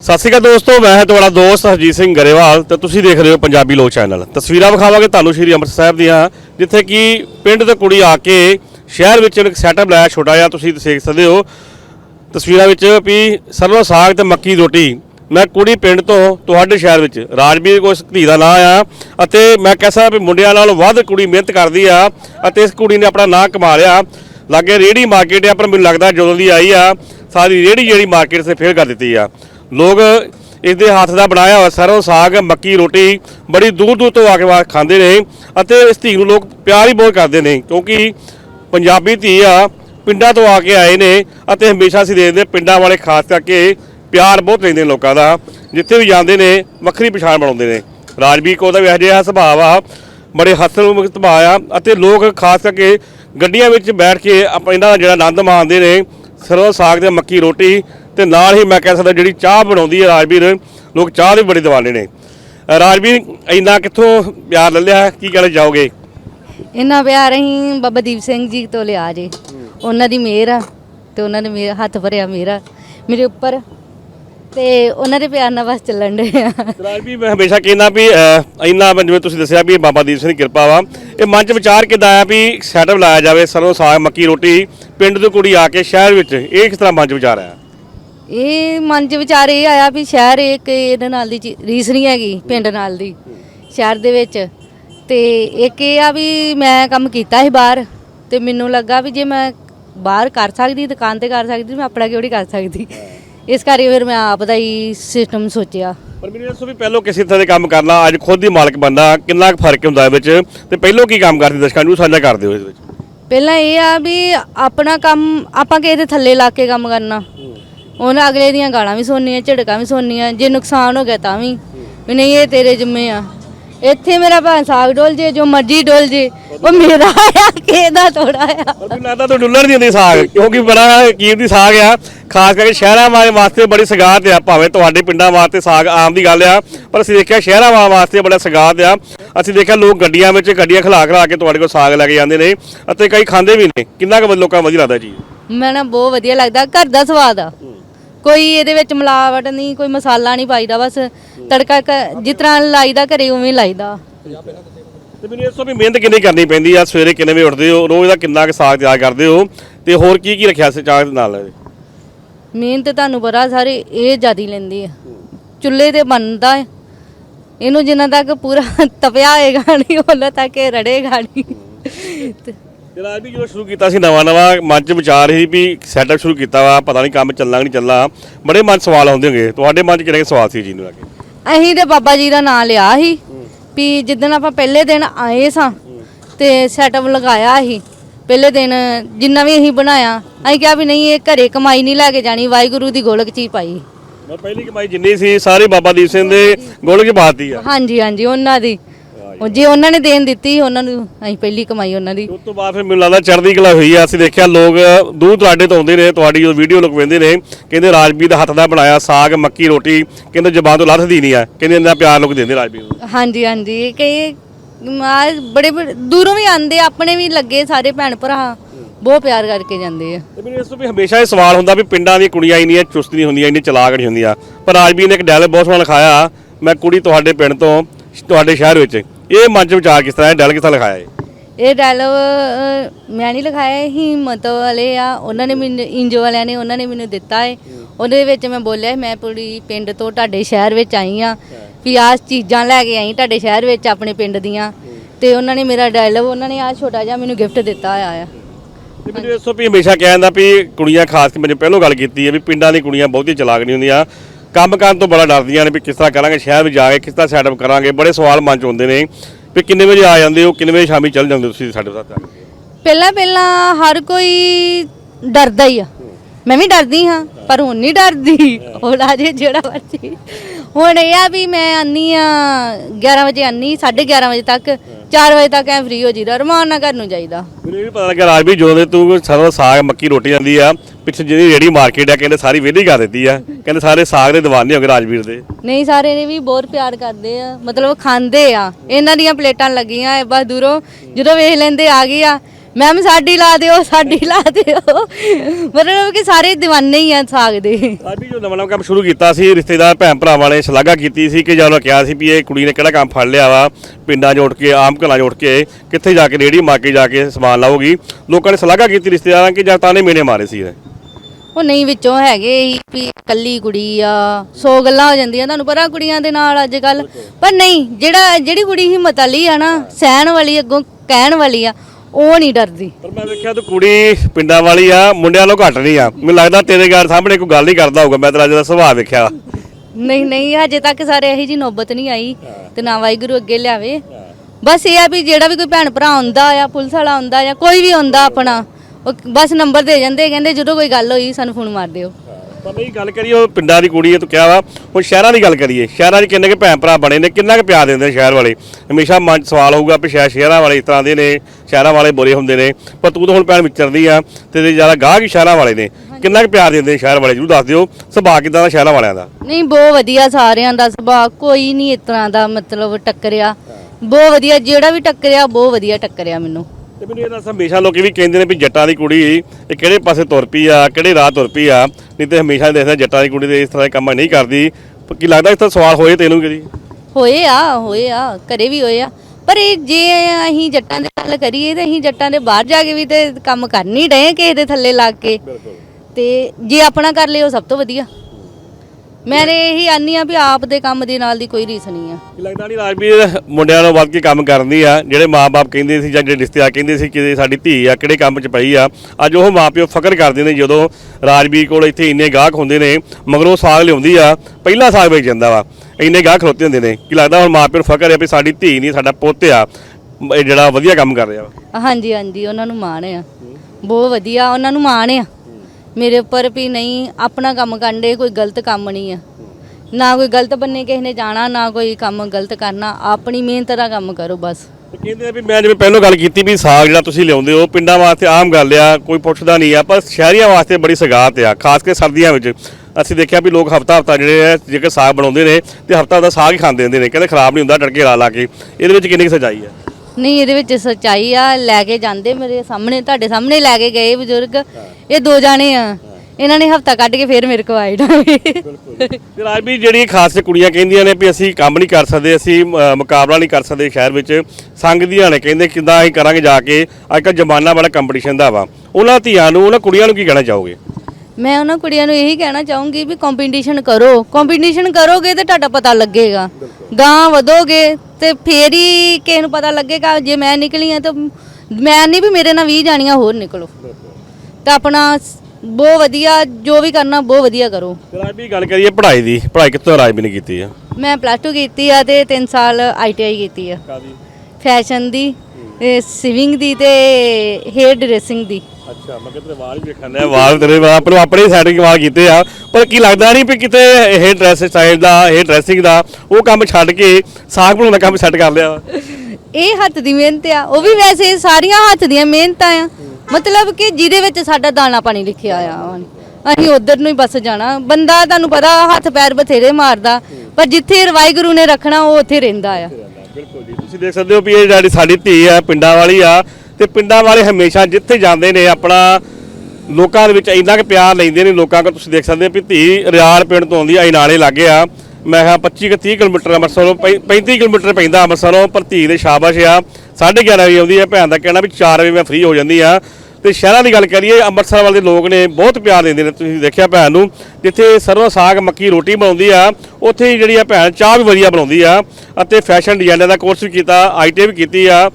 ਸਤਿ ਸ਼੍ਰੀ ਅਕਾਲ ਦੋਸਤੋ, ਮੈਂ ਹਾਂ ਤੁਹਾਡਾ ਦੋਸਤ ਹਰਜੀਤ ਸਿੰਘ ਗਰੇਵਾਲ ਤੇ ਤੁਸੀਂ ਦੇਖ ਰਹੇ ਹੋ ਪੰਜਾਬੀ ਲੋਕ ਚੈਨਲ। ਤਸਵੀਰਾਂ ਵਿਖਾਵਾਂਗੇ ਤੁਹਾਨੂੰ ਸ਼੍ਰੀ ਅੰਮ੍ਰਿਤਸਰ ਸਾਹਿਬ ਦੀਆਂ, ਜਿੱਥੇ ਕਿ ਪਿੰਡ ਤੋਂ ਕੁੜੀ ਆ ਕੇ ਸ਼ਹਿਰ ਵਿੱਚ ਇੱਕ ਸੈਟਅਪ ਲਾਇਆ ਛੋਟਾ ਜਿਹਾ ਤੁਸੀਂ ਦੇਖ ਸਕਦੇ ਹੋ। ਤਸਵੀਰਾਂ ਵਿੱਚ ਵੀ ਸਰੋਂ, ਸਾਗ ਤੇ ਮੱਕੀ ਦੀ ਰੋਟੀ। ਮੈਂ ਕੁੜੀ ਪਿੰਡ ਤੋਂ ਤੁਹਾਡੇ ਸ਼ਹਿਰ ਵਿੱਚ। ਰਾਜਵੀਰ ਕੋਸ ਧੀ ਦਾ ਨਾਂ ਆ ਅਤੇ ਮੈਂ ਕਹਿ ਸਕਦਾ ਵੀ ਮੁੰਡਿਆਂ ਨਾਲੋਂ ਵੱਧ ਕੁੜੀ ਮਿਹਨਤ ਕਰਦੀ ਆ ਅਤੇ ਇਸ ਕੁੜੀ ਨੇ ਆਪਣਾ ਨਾਂ ਕਮਾ ਲਿਆ। ਲਾਗੇ ਰੇੜੀ ਮਾਰਕੀਟ ਆ, ਪਰ ਮੈਨੂੰ ਲੱਗਦਾ ਜਦੋਂ ਦੀ ਆਈ ਆ, ਸਾਰੀ ਰੇੜੀ ਜਿਹੜੀ ਮਾਰਕੀਟ ਸੇ ਫੇਲ ਕਰ ਦਿੱਤੀ ਆ। ਲੋਕ ਇਸ ਦੇ ਹੱਥ ਦਾ ਬਣਾਇਆ ਹੋਇਆ ਸਰੋਂ, ਸਾਗ, ਮੱਕੀ, ਰੋਟੀ ਬੜੀ ਦੂਰ ਦੂਰ ਤੋਂ ਆ ਕੇ ਖਾਂਦੇ ਨੇ ਅਤੇ ਇਸ ਧੀ ਨੂੰ ਲੋਕ ਪਿਆਰ ਹੀ ਬਹੁਤ ਕਰਦੇ ਨੇ ਕਿਉਂਕਿ ਪੰਜਾਬੀ ਧੀ ਆ ਪਿੰਡਾਂ ਤੋਂ ਆ ਕੇ ਆਏ ਨੇ ਅਤੇ ਹਮੇਸ਼ਾ ਅਸੀਂ ਦੇਖਦੇ ਪਿੰਡਾਂ ਵਾਲੇ ਖਾਸ ਕਰਕੇ ਪਿਆਰ ਬਹੁਤ ਲੈਂਦੇ ਨੇ ਲੋਕਾਂ ਦਾ। ਜਿੱਥੇ ਵੀ ਜਾਂਦੇ ਨੇ, ਵੱਖਰੀ ਪਛਾਣ ਬਣਾਉਂਦੇ ਨੇ। ਰਾਜਵੀਰ ਕੋ ਦਾ ਵੀ ਇਹੋ ਜਿਹਾ ਸੁਭਾਅ ਆ, ਬੜੇ ਹੱਥ ਨੂੰ ਸੁਭਾਅ ਆ ਅਤੇ ਲੋਕ ਖਾਸ ਕਰਕੇ ਗੱਡੀਆਂ ਵਿੱਚ ਬੈਠ ਕੇ ਆਪਾਂ ਇਹਨਾਂ ਦਾ ਜਿਹੜਾ ਆਨੰਦ ਮਾਣਦੇ ਨੇ, ਸਰੋਂ, ਸਾਗ ਤੇ ਮੱਕੀ ਰੋਟੀ ਤੇ ਨਾਲ ਹੀ ਮੈਂ ਕਹਿ ਸਕਦਾ ਜਿਹੜੀ ਚਾਹ ਬਣਾਉਂਦੀ ਹੈ ਰਾਜਵੀਰ, ਲੋਕ ਚਾਹ ਦੇ ਬੜੇ ਦੀਵਾਨੇ ਨੇ। ਰਾਜਵੀਰ, ਇੰਨਾ ਕਿੱਥੋਂ ਪਿਆਰ ਲੈ ਲਿਆ? ਕੀ ਕਹਿਣਾ ਚਾਹੋਗੇ? ਇੰਨਾ ਪਿਆਰ ਅਸੀਂ ਬਾਬਾ ਦੀਪ ਸਿੰਘ ਜੀ ਤੋਂ ਲਿਆ ਜੇ। ਉਹਨਾਂ ਦੀ ਮਿਹਰ ਆ ਤੇ ਉਹਨਾਂ ਨੇ ਮੇਰੇ ਹੱਥ ਭਰਿਆ ਮੇਰਾ ਮੇਰੇ ਉੱਪਰ ਤੇ ਉਹਨਾਂ ਦੇ ਪਿਆਰ ਨਾਲ ਬਸ ਚੱਲਣ ਦੇ ਆ। ਰਾਜਵੀਰ ਮੈਂ ਹਮੇਸ਼ਾ ਕਹਿੰਦਾ ਵੀ ਇੰਨਾ ਮੈਂ ਜਿਵੇਂ ਤੁਸੀਂ ਦੱਸਿਆ ਵੀ ਇਹ ਬਾਬਾ ਦੀਪ ਸਿੰਘ ਦੀ ਕਿਰਪਾ ਵਾ। ਇਹ ਮਨ ਚ ਵਿਚਾਰ ਕਿੱਦਾਂ ਆਇਆ ਵੀ ਸੈਟਅਪ ਲਾਇਆ ਜਾਵੇ ਸਰੋਂ ਸਾਗ ਮੱਕੀ ਰੋਟੀ ਪਿੰਡ ਤੋਂ ਕੁੜੀ ਆ ਕੇ ਸ਼ਹਿਰ ਵਿੱਚ ਇਹ ਕਿਸ ਤਰ੍ਹਾਂ ਮਨ ਚ ਵਿਚਾਰ ਆਇਆ? ਇਹ ਮਨ 'ਚ ਵਿਚਾਰ ਇਹ ਆਇਆ ਵੀ ਸ਼ਹਿਰ ਇੱਕ ਇਹਦੇ ਨਾਲ ਦੀ ਚੀ- ਰੀਸ ਨਹੀਂ ਹੈਗੀ ਪਿੰਡ ਨਾਲ ਦੀ ਸ਼ਹਿਰ ਦੇ ਵਿੱਚ। ਤੇ ਇੱਕ ਇਹ ਆ ਵੀ ਮੈਂ ਕੰਮ ਕੀਤਾ ਸੀ ਬਾਹਰ ਤੇ ਮੈਨੂੰ ਲੱਗਾ ਵੀ ਜੇ ਮੈਂ ਬਾਹਰ ਕਰ ਸਕਦੀ ਦੁਕਾਨ ਤੇ ਕਰ ਸਕਦੀ ਮੈਂ ਆਪਣਾ ਕਿਉਂ ਨਹੀਂ ਕਰ ਸਕਦੀ? ਇਸ ਕਰਕੇ ਫਿਰ ਮੈਂ ਆਪ ਦਾ ਹੀ ਸਿਸਟਮ ਸੋਚਿਆ। ਪਰ ਮੈਨੂੰ ਦੱਸੋ ਵੀ ਪਹਿਲਾਂ ਕਿਸੇ ਤਰ੍ਹਾਂ ਦੇ ਕੰਮ ਕਰਨਾ ਅੱਜ ਖੁਦ ਹੀ ਮਾਲਕ ਬੰਦਾ ਕਿੰਨਾ ਕੁ ਫ਼ਰਕ ਹੁੰਦਾ ਇਹ ਵਿੱਚ? ਤੇ ਪਹਿਲਾਂ ਕੀ ਕੰਮ ਕਰਦੀ ਦਰਸ਼ਕਾਂ ਨੂੰ ਸਾਂਝਾ ਕਰ ਦਿਓ ਇਸ ਵਿੱਚ? ਪਹਿਲਾਂ ਇਹ ਆ ਵੀ ਆਪਣਾ ਕੰਮ ਆਪਾਂ ਕਿਸੇ ਦੇ ਥੱਲੇ ਲਾ ਕੇ ਕੰਮ ਕਰਨਾ। ਉਹਨਾਂ ਅਗਲੇ ਦੀਆਂ ਗਾਲਾਂ ਵੀ ਸੁਣਨੀਆਂ ਝੜਕਾਂ ਵੀ ਸੁਣਨੀਆਂ ਜੇ ਨੁਕਸਾਨ ਹੋ ਗਿਆ ਤਾਂ ਵੀ। ਵੀ ਨਹੀਂ ਇਹ ਤੇਰੇ ਜਿੰਮੇ ਆ। ਇੱਥੇ ਮੇਰਾ ਭਾਂ ਸਾਗ ਡੋਲ ਜੇ ਜੋ ਮਰਜ਼ੀ ਡੋਲ ਜੇ। ਉਹ ਮੇਰਾ ਆ ਕਿਸੇ ਦਾ ਥੋੜਾ ਆ? ਮੈਨੂੰ ਲੱਗਦਾ ਤੂੰ ਡੁੱਲਣ ਨਹੀਂ ਦਿੰਦੀ ਸਾਗ ਕਿਉਂਕਿ ਬੜਾ ਕੀਮਤੀ ਸਾਗ ਆ। ਖਾਸ ਕਰਕੇ ਸ਼ਹਿਰਾਂ ਵਾਲੇ ਵਾਸਤੇ ਬੜੀ ਸਗਾਤ ਆ ਭਾਵੇਂ ਤੁਹਾਡੇ ਪਿੰਡਾਂ ਵਾਸਤੇ ਸਾਗ ਆਮ ਦੀ ਗੱਲ ਆ ਪਰ ਅਸੀਂ ਦੇਖਿਆ ਸ਼ਹਿਰਾਂ ਵਾਲੇ ਵਾਸਤੇ ਬੜਾ ਸਗਾਤ ਆ। ਅਸੀਂ ਦੇਖਿਆ ਲੋਕ ਗੱਡੀਆਂ ਵਿੱਚ ਗੱਡੀਆਂ ਖਲਾ ਖਲਾ ਕੇ ਤੁਹਾਡੇ ਕੋਲ ਸਾਗ ਲੈ ਕੇ ਜਾਂਦੇ ਨੇ ਅਤੇ ਕਈ ਖਾਂਦੇ ਵੀ ਨੇ। ਕਿੰਨਾ ਕੁ ਲੋਕਾਂ ਵਧੀਆ ਲੱਗਦਾ ਜੀ? ਮੈਂ ਨਾ ਬਹੁਤ ਵਧੀਆ ਲੱਗਦਾ ਘਰ ਦਾ ਸਵਾਦ ਆ। ਕੋਈ ਇਹਦੇ ਵਿੱਚ ਮਿਲਾਵਟ ਨਹੀਂ ਕੋਈ ਮਸਾਲਾ ਨਹੀਂ ਪਾਈਦਾ ਬਸ ਤੜਕਾ ਕ- ਜਿਸ ਤਰ੍ਹਾਂ ਲਾਈਦਾ ਘਰੇ ਉਵੇਂ ਲਾਈਦਾ। ਤੇ ਮੈਨੂੰ ਇਸ ਤੋਂ ਵੀ ਮਿਹਨਤ ਕਿੰਨੀ ਕਰਨੀ ਪੈਂਦੀ ਆ ਸਵੇਰੇ ਕਿੰਨੇ ਵਜੇ ਉੱਠਦੇ ਹੋ ਰੋਜ਼ ਦਾ ਕਿੰਨਾ ਕੁ ਸਾਗ ਤਿਆਰ ਕਰਦੇ ਹੋ ਤੇ ਹੋਰ ਕੀ ਕੀ ਰੱਖਿਆ ਸੀ ਚਾਹ ਦੇ ਨਾਲ? ਮਿਹਨਤ ਤੁਹਾਨੂੰ ਪਤਾ ਸਾਰੇ ਇਹ ਜਿਆਦੀ ਲੈਂਦੀ ਆ। ਚੁੱਲ੍ਹੇ ਤੇ ਬਣਦਾ ਹੈ ਇਹਨੂੰ ਜਿੰਨਾ ਤੱਕ ਪੂਰਾ ਤਪਿਆ ਹੋਏਗਾ ਨਹੀਂ ਉਹਨਾਂ ਤੱਕ ਇਹ ਰੜੇਗਾ ਨਹੀਂ ਤੇ ਤੇ ਰਾਜ ਵੀ ਜਦੋਂ ਸ਼ੁਰੂ ਕੀਤਾ ਸੀ ਨਵਾਂ ਨਵਾਂ ਮਨ ਚ ਵਿਚਾਰ ਸੀ ਵੀ ਸੈਟਅਪ ਸ਼ੁਰੂ ਕੀਤਾ ਵਾ ਪਤਾ ਨਹੀਂ ਕੰਮ ਚੱਲਣਾ ਕਿ ਨਹੀਂ ਚੱਲਣਾ। ਬੜੇ ਮਨ 'ਚ ਸਵਾਲ ਆਉਂਦੇ ਹੋਣਗੇ। ਤੁਹਾਡੇ ਮਨ ਚ ਕਿਹੜੇ ਕੁ ਸਵਾਲ ਸੀ ਜੀ ਨੂੰ ਲੱਗੇ ਅਸੀਂ ਤੇ ਬਾਬਾ ਜੀ ਦਾ ਨਾਮ ਲਿਆ ਸੀ ਵੀ ਜਿੱਦਣ ਆਪਾਂ ਪਹਿਲੇ ਦਿਨ ਆਏ ਸਾਂ ਤੇ ਸੈਟਅਪ ਲਗਾਇਆ ਸੀ ਪਹਿਲੇ ਦਿਨ ਜਿੰਨਾ ਵੀ ਅਸੀਂ ਬਣਾਇਆ ਅਸੀਂ ਕਿਹਾ ਵੀ ਨਹੀਂ ਇਹ ਘਰੇ ਕਮਾਈ ਨਹੀਂ ਲੈ ਕੇ ਜਾਣੀ ਵਾਹਿਗੁਰੂ ਦੀ ਗੋਲਕ ਚ ਪਾਈ। ਮੈਂ ਪਹਿਲੀ ਕਮਾਈ ਜਿੰਨੀ ਸੀ ਸਾਰੇ ਬਾਬਾ ਦੀਪ ਸਿੰਘ ਦੇ ਗੋਲਕ 'ਚ ਪਾਤੀ ਆ। ਹਾਂਜੀ ਹਾਂਜੀ ਉਹਨਾਂ ਦੀ। ਉਹ ਜੇ ਉਹਨਾਂ ਨੇ ਦੇਣ ਦਿੱਤੀ ਉਹਨਾਂ ਨੂੰ ਅਸੀਂ ਪਹਿਲੀ ਕਮਾਈ ਉਹਨਾਂ ਦੀ। ਉਸ ਤੋਂ ਬਾਅਦ ਫਿਰ ਮੈਨੂੰ ਲੱਗਦਾ ਚੜ੍ਹਦੀ ਕਲਾ ਹੋਈ ਆ। ਅਸੀਂ ਦੇਖਿਆ ਲੋਕ ਦੂਰ ਦਰਾਡੇ ਤੋਂ ਆਉਂਦੇ ਨੇ ਤੁਹਾਡੀ ਜੋ ਵੀਡੀਓ ਲੋਕ ਵੇਂਦੇ ਨੇ ਕਹਿੰਦੇ ਰਾਜਵੀਰ ਦਾ ਹੱਥ ਦਾ ਬਣਾਇਆ ਸਾਗ ਮੱਕੀ ਰੋਟੀ। ਕਹਿੰਦੇ ਜ਼ਬਾਨ ਤੋਂ ਲੱਥਦੀ ਨਹੀਂ ਆ। ਕਹਿੰਦੇ ਇੰਨਾ ਪਿਆਰ ਲੋਕ ਦਿੰਦੇ ਰਾਜਵੀਰ ਨੂੰ। ਹਾਂਜੀ ਹਾਂਜੀ। ਕਈ ਬੜੇ ਬੜੇ ਦੂਰੋਂ ਵੀ ਆਂਦੇ ਆਪਣੇ ਵੀ ਲੱਗੇ ਸਾਰੇ ਭੈਣ ਭਰਾ ਬਹੁਤ ਪਿਆਰ ਕਰਕੇ ਜਾਂਦੇ ਆ। ਤੇ ਮੈਨੂੰ ਇਸ ਤੋਂ ਵੀ ਹਮੇਸ਼ਾ ਇਹ ਸਵਾਲ ਹੁੰਦਾ ਵੀ ਪਿੰਡਾਂ ਦੀਆਂ ਕੁੜੀਆਂ ਇੰਨੀਆਂ ਚੁਸਤ ਨਹੀਂ ਹੁੰਦੀਆਂ ਇੰਨੀ ਚਲਾਕ ਨਹੀਂ ਹੁੰਦੀਆਂ। ਪਰ ਰਾਜਵੀਰ ਨੇ ਇੱਕ ਡਾਇਲੌਗ ਬਹੁਤ ਸੋਹਣਾ ਲਿਖਾਇਆ ਮੈਂ ਕੁੜੀ ਤੁਹਾਡੇ ਪਿੰਡ ਤੋਂ ਤੁਹਾਡੇ ਸ਼ਹਿਰ ਵਿੱਚ। ਇਹ ਮਨ ਚ ਵਿਚਾਰ ਕਿਸ ਤਰ੍ਹਾਂ ਹੈ ਡਾਇਲੌਗ ਕਿਸ ਲਿਖਾਇਆ ਹੈ ਇਹ ਡਾਇਲੌਗ ਮੈਂ ਨਹੀਂ ਲਿਖਾਇਆ ਇਹ ਹਿੰਮਤ ਵਾਲੇ ਆ। ਉਹਨਾਂ ਨੇ ਮੈਨੂੰ ਇੰਜੋ ਵਾਲਿਆਂ ਨੇ ਉਹਨਾਂ ਨੇ ਮੈਨੂੰ ਦਿੱਤਾ ਹੈ ਉਹਦੇ ਵਿੱਚ ਮੈਂ ਬੋਲਿਆ ਮੈਂ ਪੂਰੀ ਪਿੰਡ ਤੋਂ ਤੁਹਾਡੇ ਸ਼ਹਿਰ ਵਿੱਚ ਆਈ ਆ। ਵੀ ਆਹ ਚੀਜ਼ਾਂ ਲੈ ਕੇ ਆਈ ਤੁਹਾਡੇ ਸ਼ਹਿਰ ਵਿੱਚ ਆਪਣੇ ਪਿੰਡ ਦੀਆਂ। ਤੇ ਉਹਨਾਂ ਨੇ ਮੇਰਾ ਡਾਇਲੌਗ ਉਹਨਾਂ ਨੇ ਆ ਛੋਟਾ ਜਿਹਾ ਮੈਨੂੰ ਗਿਫਟ ਦਿੱਤਾ ਆ। ਤੇ ਮੈਨੂੰ ਵੀ ਹਮੇਸ਼ਾ ਕਿਹਾ ਜਾਂਦਾ ਵੀ ਕੁੜੀਆਂ ਖਾਸ ਕੇ ਮੈਨੂੰ ਪਹਿਲਾਂ ਗੱਲ ਕੀਤੀ ਹੈ ਵੀ ਪਿੰਡਾਂ ਦੀ ਕੁੜੀਆਂ ਬਹੁਤੀ ਚਲਾਕ ਨਹੀਂ ਹੁੰਦੀਆਂ। ਕੰਮ ਕਰਨ ਤੋਂ ਬੜਾ ਡਰਦੀਆਂ ਨੇ ਵੀ ਕਿਸ ਤਰ੍ਹਾਂ ਕਰਾਂਗੇ, ਸ਼ਹਿਰ ਵਿੱਚ ਜਾ ਕੇ ਕਿਸ ਤਰ੍ਹਾਂ ਸੈਟਅਪ ਕਰਾਂਗੇ। ਬੜੇ ਸਵਾਲ ਮਨ ਚ ਆਉਂਦੇ ਨੇ ਵੀ ਕਿੰਨੇ ਵਜੇ ਆ ਜਾਂਦੇ ਹੋ, ਕਿੰਨੇ ਵਜੇ ਸ਼ਾਮੀ ਚੱਲ ਜਾਂਦੇ ਹੋ ਤੁਸੀਂ ਸਾਡੇ ਸਾਥ ਆ ਕੇ? ਪਹਿਲਾਂ ਪਹਿਲਾਂ ਹਰ ਕੋਈ ਡਰਦਾ ਹੀ ਆ। ਮੈਂ ਵੀ ਡਰਦੀ ਹਾਂ। ਪਰ ਹੁਣ ਨਹੀਂ ਡਰਦੀ। ਹੁਣ ਆ ਜੇ ਜਿਹੜਾ ਮਰਜ਼ੀ। ਹੁਣ ਇਹ ਆ ਵੀ ਮੈਂ ਆਨੀ ਆ 11 ਵਜੇ ਆਨੀ 11:30 ਵਜੇ ਤੱਕ 4 ਵਜੇ ਤੱਕ ਐ ਫ੍ਰੀ ਹੋ ਜੀਦਾ ਰਮਾਨ ਨਾਲ ਘਰ ਨੂੰ ਜਾਈਦਾ। ਮੈਨੂੰ ਇਹ ਵੀ ਪਤਾ ਲੱਗਾ ਰਾਜਵੀਰ ਜਦੋਂ ਦੇ ਤੂੰ ਸਰੋਂ ਸਾਗ ਮੱਕੀ ਰੋਟੀ ਜਾਂਦੀ ਆ ਪਿੱਛੇ ਜਿਹੜੀ ਰੇੜੀ ਮਾਰਕੀਟ ਆ ਕਹਿੰਦੇ ਸਾਰੀ ਵਿਹਲੀ ਕਰ ਦਿੱਤੀ ਆ। ਕਹਿੰਦੇ ਸਾਰੇ ਸਾਗ ਦੇ ਦੀਵਾਨੇ ਹੋ ਗਏ ਰਾਜਵੀਰ ਦੇ। ਨਹੀਂ ਸਾਰੇ ਨੇ ਵੀ ਬਹੁਤ ਪਿਆਰ ਕਰਦੇ ਆ ਮਤਲਬ ਖਾਂਦੇ ਆ। ਇਹਨਾਂ ਦੀਆਂ ਪਲੇਟਾਂ ਲੱਗੀਆਂ ਐ ਬਸ ਦੂਰੋਂ ਜਦੋਂ ਵੇਖ ਲੈਂਦੇ ਆ ਗਈ ਆ ਮੈਮ ਸਾਡੀ ਲਾ ਦਿਓ ਸਾਡੀ ਲਾ ਦਿਓ। ਮਤਲਬ ਕਿ ਸਾਰੇ دیਵਾਨੇ ਹੀ ਆ ਸਾਗ ਦੇ। ਰਾਜਵੀਰ ਜੋ ਨਵਾਂ ਨਵਾਂ ਕੰਮ ਸ਼ੁਰੂ ਕੀਤਾ ਸੀ ਰਿਸ਼ਤੇਦਾਰ ਭੈਣ ਭਰਾਵਾਂ ਨੇ ਸ਼ਲਾਘਾ ਕੀਤੀ ਸੀ ਕਿ ਜਦੋਂ ਕਿਹਾ ਸੀ ਵੀ ਇਹ ਕੁੜੀ ਨੇ ਕਿਹੜਾ ਕੰਮ ਫੜ ਲਿਆ ਵਾ ਪਿੰਡਾਂ 'ਚ ਉੱਠ ਕੇ ਆਮ ਘਰਾਂ 'ਚ ਉੱਠ ਕੇ ਕਿੱਥੇ ਜਾ ਕੇ ਰੇੜੀ ਮਾਰ ਕੇ ਜਾ ਕੇ ਸਮਾਨ ਲਾਉਗੀ ਲੋਕਾਂ ਨੇ ਸ਼ਲਾਘਾ ਕੀਤੀ ਰਿਸ਼ਤੇਦਾਰਾਂ ਕਿ ਜਾਂ ਤਾਨੇ ਮੇਨੇ ਮਾਰੇ ਸੀ ਇਹ? ਉਹ ਨਹੀਂ ਵਿੱਚੋਂ ਹੈਗੇ ਹੀ ਵੀ ਕੱਲੀ ਕੁੜੀ ਆ। ਸੌ ਗੱਲਾਂ ਹੋ ਜਾਂਦੀਆਂ ਤੁਹਾਨੂੰ ਪਤਾ ਕੁੜੀਆਂ ਦੇ ਨਾਲ ਅੱਜ ਕੱਲ ਪਰ ਨਹੀਂ ਜਿਹੜਾ ਜਿਹੜੀ ਕੁੜੀ ਹਿੰਮਤ ਵਾਲੀ ਆ ਨਾ ਸਹਿਣ ਵਾਲੀ ਅੱਗੋਂ ਕਹਿਣ ਵਾਲੀ ਆ ਉਹ ਨਹੀਂ ਡਰਦੀ। ਪਰ ਮੈਂ ਵੇਖਿਆ ਤੂੰ ਕੁੜੀ ਪਿੰਡਾਂ ਵਾਲੀ ਆ ਮੁੰਡਿਆਂ ਨਾਲੋਂ ਘੱਟ ਨਹੀਂ ਆ। ਮੈਨੂੰ ਲੱਗਦਾ ਤੇਰੇ ਘਰ ਸਾਹਮਣੇ ਕੋਈ ਗੱਲ ਨਹੀਂ ਕਰਦਾ ਹੋਊਗਾ ਮੈਂ ਤੇਰਾ ਜਿਹੜਾ ਸੁਭਾਅ ਵੇਖਿਆ। ਨਹੀਂ ਨਹੀਂ ਹਜੇ ਤੱਕ ਸਾਰੇ ਇਹੀ ਜੀ ਨੌਬਤ ਨਹੀਂ ਆਈ ਤੇ ਨਾ ਵਾਹਿਗੁਰੂ ਅੱਗੇ ਲਿਆਵੇ। ਬਸ ਇਹ ਆ ਵੀ ਜਿਹੜਾ ਵੀ ਕੋਈ ਭੈਣ ਭਰਾ ਆਉਂਦਾ ਆ ਪੁਲਿਸ ਵਾਲਾ ਆਉਂਦਾ ਜਾਂ ਕੋਈ ਵੀ ਆਉਂਦਾ ਆਪਣਾ ਉਹ ਬਸ ਨੰਬਰ ਦੇ ਜਾਂਦੇ ਕਹਿੰਦੇ ਜਦੋਂ ਕੋਈ ਗੱਲ ਹੋਈ ਸਾਨੂੰ ਫੋਨ ਮਾਰ ਦਿਓ। ਨਹੀਂ ਗੱਲ ਕਰੀਏ ਉਹ ਪਿੰਡਾਂ ਦੀ ਕੁੜੀ ਹੈ ਤੂੰ ਕਿਹਾ ਵਾ ਹੁਣ ਸ਼ਹਿਰਾਂ ਦੀ ਗੱਲ ਕਰੀਏ ਸ਼ਹਿਰਾਂ 'ਚ ਕਿੰਨੇ ਕੁ ਭੈਣ ਭਰਾ ਬਣੇ ਨੇ ਕਿੰਨਾ ਕੁ ਪਿਆਰ ਦਿੰਦੇ ਨੇ ਸ਼ਹਿਰ ਵਾਲੇ? ਹਮੇਸ਼ਾ ਮਨ 'ਚ ਸਵਾਲ ਹੋਊਗਾ ਵੀ ਸ਼ਾਇਦ ਸ਼ਹਿਰਾਂ ਵਾਲੇ ਇਸ ਤਰ੍ਹਾਂ ਦੇ ਨੇ ਸ਼ਹਿਰਾਂ ਵਾਲੇ ਬੁਰੇ ਹੁੰਦੇ ਨੇ ਪਰ ਤੂੰ ਤਾਂ ਹੁਣ ਭੈਣ ਵਿਚਰਦੀ ਆ ਤੇਰੇ ਜ਼ਿਆਦਾ ਗਾਹਕ ਹੀ ਸ਼ਹਿਰਾਂ ਵਾਲੇ ਨੇ। ਕਿੰਨਾ ਕੁ ਪਿਆਰ ਦਿੰਦੇ ਨੇ ਸ਼ਹਿਰ ਵਾਲੇ ਜਰੂਰ ਦੱਸ ਦਿਓ ਸੁਭਾਅ ਕਿਦਾਂ ਦਾ ਸ਼ਹਿਰਾਂ ਵਾਲਿਆਂ ਦਾ? ਨਹੀਂ ਬਹੁਤ ਵਧੀਆ ਸਾਰਿਆਂ ਦਾ ਸੁਭਾਅ ਕੋਈ ਨਹੀਂ ਇਸ ਤਰ੍ਹਾਂ ਦਾ ਮਤਲਬ ਟੱਕਰਿਆ। ਬਹੁਤ ਵਧੀਆ ਜਿਹੜਾ ਵੀ ਟੱਕਰਿਆ ਬਹੁਤ ਵਧੀਆ ਟੱਕਰਿਆ ਮੈਨੂੰ। ਤੇ ਮੈਨੂੰ ਇਹ ਦੱਸ ਹਮੇਸ਼ਾ ਲੋਕੀ ਵੀ ਕਹਿੰਦੇ ਨੇ ਵੀ ਜੱਟਾਂ ਦੀ ਕੁੜੀ ਇਹ ਕਿਹੜੇ ਪਾਸੇ ਤੁਰ ਪਈ ਆ ਕਿਹੜੇ ਰਾਹ ਤੁਰ ਪਈ ਆ ਨਹੀਂ ਤੇ ਹਮੇਸ਼ਾ ਦੇਖਦਾ ਜੱਟਾਂ ਦੀ ਕੁੜੀ ਤੇ ਇਸ ਤਰ੍ਹਾਂ ਦੇ ਕੰਮ ਨਹੀਂ ਕਰਦੀ। ਕੀ ਲੱਗਦਾ ਇਸ ਤਰ੍ਹਾਂ ਸਵਾਲ ਹੋਏ ਤੈਨੂੰ ਕਦੀ ਹੋਏ ਆ ਹੋਏ ਆ ਘਰੇ ਵੀ ਹੋਏ ਆ। ਪਰ ਇਹ ਜੇ ਅਸੀਂ ਜੱਟਾਂ ਦੀ ਗੱਲ ਕਰੀਏ ਤੇ ਅਸੀਂ ਜੱਟਾਂ ਦੇ ਬਾਹਰ ਜਾ ਕੇ ਵੀ ਤੇ ਕੰਮ ਕਰ ਨਹੀਂ ਡਏ ਕਿਸੇ ਦੇ ਥੱਲੇ ਲੱਗ ਕੇ। ਤੇ ਜੇ ਆਪਣਾ ਕਰ ਲਿਓ ਸਭ ਤੋਂ ਵਧੀਆ। ਮੈਂ ਤੇ ਇਹੀ ਆਨੀ ਆ ਵੀ ਆਪ ਦੇ ਕੰਮ ਦੇ ਨਾਲ ਦੀ ਕੋਈ ਰੀਸ ਨਹੀਂ ਆ। ਕੀ ਲੱਗਦਾ ਨਹੀਂ ਰਾਜਵੀਰ ਮੁੰਡਿਆਂ ਨੂੰ ਵੱਧ ਕੇ ਕੰਮ ਕਰਦੀ ਆ ਜਿਹੜੇ ਮਾਪੇ ਕਹਿੰਦੇ ਸੀ ਜਾਂ ਜਿਹੜੇ ਰਿਸ਼ਤੇਦਾਰ ਕਹਿੰਦੇ ਸੀ ਕਿ ਸਾਡੀ ਧੀ ਆ ਕਿਹੜੇ ਕੰਮ 'ਚ ਪਈ ਆ ਅੱਜ ਉਹ ਮਾਪਿਓ ਫਖਰ ਕਰਦੇ ਨੇ ਜਦੋਂ ਰਾਜਵੀਰ ਕੋਲ ਇੱਥੇ ਇੰਨੇ ਗਾਹਕ ਹੁੰਦੇ ਨੇ ਮਗਰੋਂ ਸਾਗ ਲਿਆਉਂਦੀ ਆ ਪਹਿਲਾ ਸਾਗ ਵੇਚ ਜਾਂਦਾ ਵਾ ਇੰਨੇ ਗਾਹਕ ਖਲੋਤੇ ਹੁੰਦੇ ਨੇ। ਕੀ ਲੱਗਦਾ ਹੁਣ ਮਾਪਿਓ ਨੂੰ ਫਖਰ ਹੈ ਵੀ ਸਾਡੀ ਧੀ ਨਹੀਂ ਸਾਡਾ ਪੁੱਤ ਆ ਇਹ ਜਿਹੜਾ ਵਧੀਆ ਕੰਮ ਕਰ ਰਿਹਾ ਵਾ? ਹਾਂਜੀ ਹਾਂਜੀ ਉਹਨਾਂ ਨੂੰ ਮਾਣ ਆ। ਬਹੁਤ ਵਧੀਆ ਉਹਨਾਂ ਨੂੰ ਮਾਣ ਆ। ਮੇਰੇ ਉੱਪਰ ਵੀ ਨਹੀਂ ਆਪਣਾ ਕੰਮ ਕਰਦੇ ਕੋਈ ਗਲਤ ਕੰਮ ਨਹੀਂ ਆ। ਨਾ ਕੋਈ ਗਲਤ ਬੰਨੇ ਕਿਸੇ ਨੇ ਜਾਣਾ ਨਾ ਕੋਈ ਕੰਮ ਗਲਤ ਕਰਨਾ ਆਪਣੀ ਮਿਹਨਤ ਦਾ ਕੰਮ ਕਰੋ ਬਸ। ਕਹਿੰਦੇ ਆ ਵੀ ਮੈਂ ਜਿਵੇਂ ਪਹਿਲਾਂ ਗੱਲ ਕੀਤੀ ਵੀ ਸਾਗ ਜਿਹੜਾ ਤੁਸੀਂ ਲਿਆਉਂਦੇ ਹੋ ਪਿੰਡਾਂ ਵਾਸਤੇ ਆਮ ਗੱਲ ਆ ਕੋਈ ਪੁੱਛਦਾ ਨਹੀਂ ਆ ਪਰ ਸ਼ਹਿਰੀਆਂ ਵਾਸਤੇ ਬੜੀ ਸਗਾਤ ਆ ਖਾਸ ਕਰਕੇ ਸਰਦੀਆਂ ਵਿੱਚ। ਅਸੀਂ ਦੇਖਿਆ ਵੀ ਲੋਕ ਹਫਤਾ ਹਫਤਾ ਜਿਹੜੇ ਆ ਜੇਕਰ ਸਾਗ ਬਣਾਉਂਦੇ ਨੇ ਤੇ ਹਫਤਾ ਦਾ ਸਾਗ ਹੀ ਖਾਂਦੇ ਹੁੰਦੇ ਨੇ ਕਹਿੰਦੇ ਖਰਾਬ ਨਹੀਂ ਹੁੰਦਾ ਤੜਕੇ ਲਾ ਲਾ ਕੇ। ਇਹਦੇ ਵਿੱਚ ਕਿੰਨੀ ਕੁ ਸੱਚਾਈ ਆ? ਨਹੀਂ ਇਹਦੇ ਵਿੱਚ ਸੱਚਾਈ ਆ ਲੈ ਕੇ ਜਾਂਦੇ ਮੇਰੇ ਸਾਹਮਣੇ ਤੁਹਾਡੇ ਸਾਹਮਣੇ ਲੈ ਕੇ ਗਏ ਬਜ਼ੁਰਗ। ਇਹ ਦੋ ਜਾਣੇ ਆ। ਇਹਨਾਂ ਨੇ ਹਫਤਾ ਕੱਢ ਕੇ ਫੇਰ ਮੇਰੇ ਕੋਲ ਆਏ ਡਾਂਗੇ ਤੇ ਰਾਜ ਵੀ ਜਿਹੜੀ ਖਾਸ ਕੁੜੀਆਂ ਕਹਿੰਦੀਆਂ ਨੇ ਵੀ ਅਸੀਂ ਕੰਮ ਨਹੀਂ ਕਰ ਸਕਦੇ ਅਸੀਂ ਅ, ਮੁਕਾਬਲਾ ਨਹੀਂ ਕਰ ਸਕਦੇ ਸ਼ਹਿਰ ਵਿੱਚ ਸੰਗਦੀਆਂ ਨੇ ਕਹਿੰਦੇ ਕਿੱਦਾਂ ਅਸੀਂ ਕਰਾਂਗੇ ਜਾ ਕੇ ਅੱਜ ਕੱਲ੍ਹ ਜ਼ਮਾਨਾ ਬੜਾ ਕੰਪੀਟੀਸ਼ਨ ਦਾ ਵਾ। ਉਹਨਾਂ ਧੀਆਂ ਨੂੰ ਉਹਨਾਂ ਕੁੜੀਆਂ ਨੂੰ ਕੀ ਕਹਿਣਾ ਚਾਹੋਗੇ? ਮੈਂ ਉਹਨਾਂ ਕੁੜੀਆਂ ਨੂੰ ਇਹੀ ਕਹਿਣਾ ਚਾਹੂੰਗੀ ਵੀ ਕੰਪੀਟੀਸ਼ਨ ਕਰੋ। ਕੰਪੀਟੀਸ਼ਨ ਕਰੋਗੇ ਤੇ ਤੁਹਾਡਾ ਪਤਾ ਲੱਗੇਗਾ। ਗਾਂ ਵਧੋਗੇ ਤੇ ਫੇਰ ਹੀ ਕਿਸੇ ਨੂੰ ਪਤਾ ਲੱਗੇਗਾ ਜੇ ਮੈਂ ਨਿਕਲੀ ਆ ਤਾਂ ਮੈਂ ਨਹੀਂ ਵੀ ਮੇਰੇ ਨਾਲ 20 ਜਾਣੀਆਂ ਹੋਰ ਨਿਕਲੋ। ਤਾਂ ਆਪਣਾ ਬਹੁਤ ਵਧੀਆ ਜੋ ਵੀ ਕਰਨਾ ਬਹੁਤ ਵਧੀਆ ਕਰੋ। ਰਾਜ ਵੀ ਗੱਲ ਕਰੀਏ ਪੜ੍ਹਾਈ ਦੀ ਪੜ੍ਹਾਈ ਕਿੱਥੋਂ ਰਾਜ ਵੀ ਨੇ ਕੀਤੀ ਆ? ਮੈਂ ਪਲੱਸ 2 ਕੀਤੀ ਆ ਤੇ 3 ਸਾਲ ਆਈਟੀਆਈ ਕੀਤੀ ਆ। ਕਾਦੀ ਫੈਸ਼ਨ ਦੀ ਸਿਵਿੰਗ ਦੀ ਤੇ ਹੇਅਰ ਡਰੈਸਿੰਗ ਦੀ। ਅੱਛਾ ਮੈਂ ਕਿਤੇ ਵਾਲ ਵੀ ਵੇਖਣ ਡਿਆ ਵਾਲ ਤੇਰੇ ਵਾਲ ਆਪਣੇ ਆਪਣੇ ਸੈਟਿੰਗ ਵਾਲ ਕੀਤੇ ਆ। ਪਰ ਕੀ ਲੱਗਦਾ ਨਹੀਂ ਵੀ ਕਿਤੇ ਇਹ ਡਰੈਸ ਸਟਾਈਲ ਦਾ ਇਹ ਡਰੈਸਿੰਗ ਦਾ ਉਹ ਕੰਮ ਛੱਡ ਕੇ ਸਾਗ ਬਣਾਉਣ ਦਾ ਕੰਮ ਸੈੱਟ ਕਰ ਲਿਆ। ਇਹ ਹੱਥ ਦੀ ਮਿਹਨਤ ਆ ਉਹ ਵੀ ਵੈਸੇ ਸਾਰੀਆਂ ਹੱਥ ਦੀਆਂ ਮਿਹਨਤਾਂ ਆ। ਮਤਲਬ ਕਿ ਜਿਹਦੇ ਵਿੱਚ ਸਾਡਾ ਦਾਣਾ ਪਾਣੀ ਲਿਖਿਆ ਆ ਅਸੀਂ ਉਧਰ ਨੂੰ ਹੀ ਬਸ ਜਾਣਾ। ਬੰਦਾ ਤੁਹਾਨੂੰ ਪਤਾ, ਹੱਥ ਪੈਰ ਬਥੇਰੇ ਮਾਰਦਾ, ਪਰ ਜਿੱਥੇ ਵਾਹਿਗੁਰੂ ਨੇ ਰੱਖਣਾ, ਉਹ ਉੱਥੇ ਰਹਿੰਦਾ ਆ। ਬਿਲਕੁਲ ਜੀ। ਤੁਸੀਂ ਦੇਖ ਸਕਦੇ ਹੋ ਵੀ ਇਹ ਜਿਹੜੀ ਸਾਡੀ ਧੀ ਆ, ਪਿੰਡਾਂ ਵਾਲੀ ਆ, ਤੇ ਪਿੰਡਾਂ ਵਾਲੇ ਹਮੇਸ਼ਾ ਜਿੱਥੇ ਜਾਂਦੇ ਨੇ, ਆਪਣਾ ਲੋਕਾਂ ਦੇ ਵਿੱਚ ਇੰਨਾ ਕੁ ਪਿਆਰ ਲੈਂਦੇ ਨੇ ਲੋਕਾਂ ਕੋਲ। ਤੁਸੀਂ ਦੇਖ ਸਕਦੇ ਹੋ ਵੀ ਧੀ ਰਿਆਲ ਪਿੰਡ ਤੋਂ ਆਉਂਦੀ ਆ ਇਨਾਲੇ ਲੱਗੇ ਆ। ਮੈਂ ਕਿਹਾ 25 ਕੁ 30 ਕਿਲੋਮੀਟਰ ਅੰਮ੍ਰਿਤਸਰੋਂ, ਪੈ- 35 ਕਿਲੋਮੀਟਰ ਪੈਂਦਾ ਅੰਮ੍ਰਿਤਸਰੋਂ, ਪਰ ਧੀ ਦੇ ਸ਼ਾਬਾਸ਼ ਆ। 11:30 ਵਜੇ ਆਉਂਦੀ ਹੈ ਭੈਣ ਦਾ ਕਹਿਣਾ ਵੀ 4 ਵਜੇ ਮੈਂ ਫ੍ਰੀ ਹੋ ਜਾਂਦੀ ਆ ਤੇ ਸ਼ਹਿਰਾਂ ਦੀ ਗੱਲ ਕਰੀਏ, ਅੰਮ੍ਰਿਤਸਰ ਵਾਲੇ ਲੋਕ ਨੇ ਬਹੁਤ ਪਿਆਰ ਦਿੰਦੇ ਨੇ, ਤੁਸੀਂ ਦੇਖਿਆ ਭੈਣ ਨੂੰ, ਜਿੱਥੇ ਸਰੋਂ ਸਾਗ, ਮੱਕੀ ਰੋਟੀ ਬਣਾਉਂਦੀ ਆ, ਉੱਥੇ ਹੀ ਜਿਹੜੀ ਆ ਭੈਣ ਚਾਹ ਵੀ ਵਧੀਆ ਬਣਾਉਂਦੀ ਆ ਅਤੇ ਫੈਸ਼ਨ ਡਿਜ਼ਾਈਨਰ ਦਾ ਕੋਰਸ ਵੀ ਕੀਤਾ ਆਈਟੀ ਵੀ ਕੀਤੀ ਆ,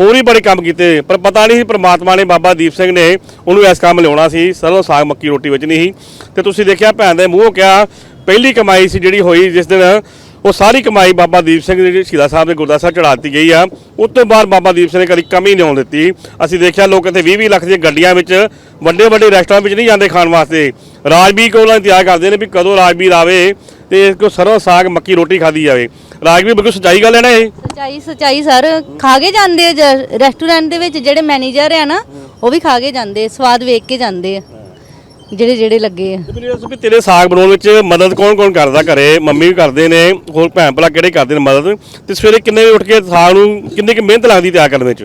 ਹੋਰ ਵੀ ਬੜੇ ਕੰਮ ਕੀਤੇ, ਪਰ ਪਤਾ ਨਹੀਂ ਸੀ ਪ੍ਰਮਾਤਮਾ ਨੇ ਬਾਬਾ ਦੀਪ ਸਿੰਘ ਨੇ ਉਹਨੂੰ ਇਸ ਕੰਮ ਲਿਆਉਣਾ ਸੀ, ਸਰੋਂ, ਸਾਗ, ਮੱਕੀ ਰੋਟੀ ਵਿੱਚ ਨਹੀਂ ਸੀ। ਤੇ ਤੁਸੀਂ ਦੇਖਿਆ ਭੈਣ ਦੇ ਮੂੰਹੋਂ ਕਿਹਾ, ਪਹਿਲੀ ਕਮਾਈ ਸੀ ਜਿਹੜੀ ਹੋਈ ਜਿਸ ਦਿਨ ਉਹ ਸਾਰੀ ਕਮਾਈ ਬਾਬਾ ਦੀਪ ਸਿੰਘ ਦੀ ਸ਼ਹੀਦਾਂ ਸਾਹਿਬ ਦੇ ਗੁਰਦਾਸ ਸਾਹਿਬ ਚੜ੍ਹਾ ਦਿੱਤੀ ਗਈ ਆ। ਉਸ ਤੋਂ ਬਾਅਦ ਬਾਬਾ ਦੀਪ ਸਿੰਘ ਨੇ ਕਦੀ ਕਮੀ ਨਹੀਂ ਆਉਣ ਦਿੱਤੀ। ਅਸੀਂ ਦੇਖਿਆ ਲੋਕ ਇੱਥੇ 20 20 ਲੱਖ ਦੀਆਂ ਗੱਡੀਆਂ ਵਿੱਚ ਵੱਡੇ ਵੱਡੇ ਰੈਸਟੋਰੈਂਟ ਵਿੱਚ ਨਹੀਂ ਜਾਂਦੇ ਖਾਣ ਵਾਸਤੇ। ਰਾਜਵੀਰ ਕੋਲ ਇੰਤਜ਼ਾਰ ਕਰਦੇ ਨੇ ਵੀ ਕਦੋਂ ਰਾਜਵੀਰ ਆਵੇ ਤੇ ਇਸ ਕੋ ਸਰੋਂ, ਸਾਗ, ਮੱਕੀ, ਰੋਟੀ ਖਾਦੀ ਜਾਵੇ। ਰਾਜਵੀਰ, ਬਿਲਕੁਲ ਸੱਚਾਈ ਗੱਲ ਹੈ ਨਾ ਇਹ? ਸਚਾਈ ਸਚਾਈ ਸਰ। ਖਾ ਕੇ ਜਾਂਦੇ ਆ ਰੈਸਟੋਰੈਂਟ ਦੇ ਵਿੱਚ ਜਿਹੜੇ ਮੈਨੇਜਰ ਆ ਨਾ, ਉਹ ਵੀ ਖਾ ਕੇ ਜਾਂਦੇ, ਸਵਾਦ ਵੇਖ ਕੇ ਜਾਂਦੇ ਆ। ਜਿਹੜੇ ਜਿਹੜੇ ਲੱਗੇ ਆ। ਮੈਨੂੰ ਇਹ ਦੱਸੋ ਵੀ ਤੇਰੇ ਸਾਗ ਬਣਾਉਣ ਵਿੱਚ ਮਦਦ ਕੌਣ ਕੌਣ ਕਰਦਾ ਘਰੇ? ਮੰਮੀ ਵੀ ਕਰਦੇ ਨੇ ਹੋਰ ਭੈਣ ਭਰਾ ਕਿਹੜੇ ਕਰਦੇ ਨੇ ਮਦਦ? ਤੇ ਸਵੇਰੇ ਕਿੰਨੇ ਵਜੇ ਉੱਠ ਕੇ ਸਾਗ ਨੂੰ ਕਿੰਨੀ ਕੁ ਮਿਹਨਤ ਲੱਗਦੀ ਤਿਆਰ ਕਰਨ ਵਿੱਚ?